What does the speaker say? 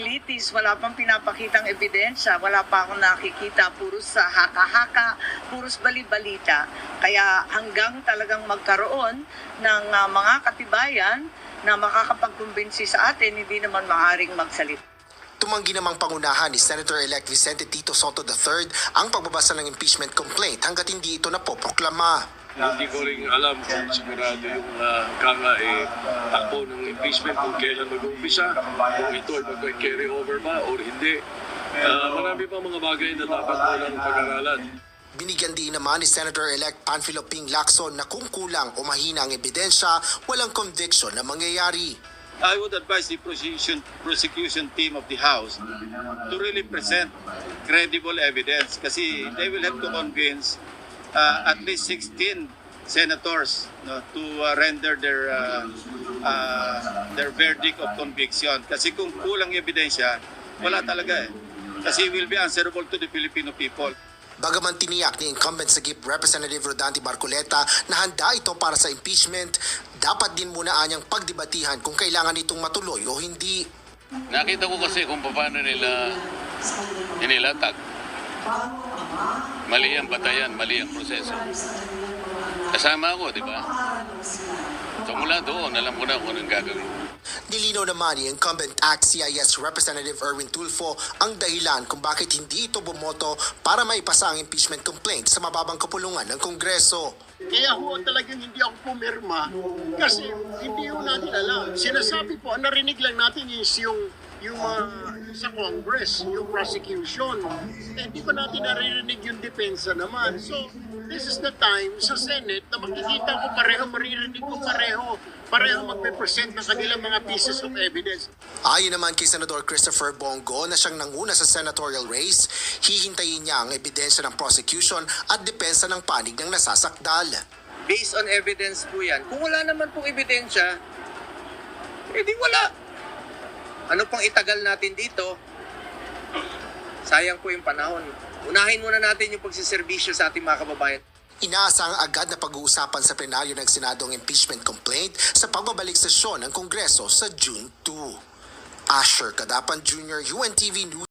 Litis, wala pang pinapakitang ebidensya, wala pa akong nakikita, puros sa haka-haka, puros bali-balita. Kaya hanggang talagang magkaroon ng ah, mga katibayan na makakapagkumbinsi sa atin, hindi naman maaaring magsalita. Tumanggi namang pangunahan ni Senator-elect Vicente Tito Soto III ang pagbabasa ng impeachment complaint hanggat hindi ito napoproklama. Hindi ko rin alam kung sigurado yung uh, kanga eh, takbo ng impeachment kung kailan mag-umpisa, kung ito ay mag-carry over ba or hindi. Ah, marami pang mga bagay na dapat mo lang pag-aralan. Binigyan din naman ni Senator-elect Panfilo Ping Lacson na kung kulang o mahina ang ebidensya, walang conviction na mangyayari. I would advise the prosecution, prosecution team of the House to really present credible evidence kasi they will have to convince uh, at least 16 senators no, to uh, render their uh, uh, their verdict of conviction. Kasi kung kulang ebidensya, wala talaga eh. Kasi will be answerable to the Filipino people. Bagaman tiniyak ni incumbent sa GIP Representative Rodante Barcoleta na handa ito para sa impeachment, dapat din muna anyang pagdebatihan kung kailangan itong matuloy o hindi. Nakita ko kasi kung paano nila inilatag. Mali ang batayan, mali ang proseso. Kasama ako, di ba? So mula doon, alam ko na kung anong gagawin. Nilinaw naman ni incumbent Act CIS Representative Erwin Tulfo ang dahilan kung bakit hindi ito bumoto para maipasa ang impeachment complaint sa mababang kapulungan ng Kongreso. Kaya ho talagang hindi ako pumirma kasi hindi ho natin alam. Sinasabi po, narinig lang natin is yung yung yung sa Congress, yung prosecution. Eh, hindi pa natin naririnig yung depensa naman. So, this is the time sa Senate na makikita ko pareho, maririnig ko pareho, pareho magpe-present ng kanilang mga pieces of evidence. Ayon naman kay Senador Christopher Bongo na siyang nanguna sa senatorial race, hihintayin niya ang ebidensya ng prosecution at depensa ng panig ng nasasakdal. based on evidence po yan. Kung wala naman pong ebidensya, edi wala. Ano pang itagal natin dito? Sayang po yung panahon. Unahin muna natin yung pagsiservisyo sa ating mga kababayan. Inaasang agad na pag-uusapan sa plenaryo ng Senado ang impeachment complaint sa pagbabalik sesyon ng Kongreso sa June 2. Asher Kadapan Jr., UNTV News.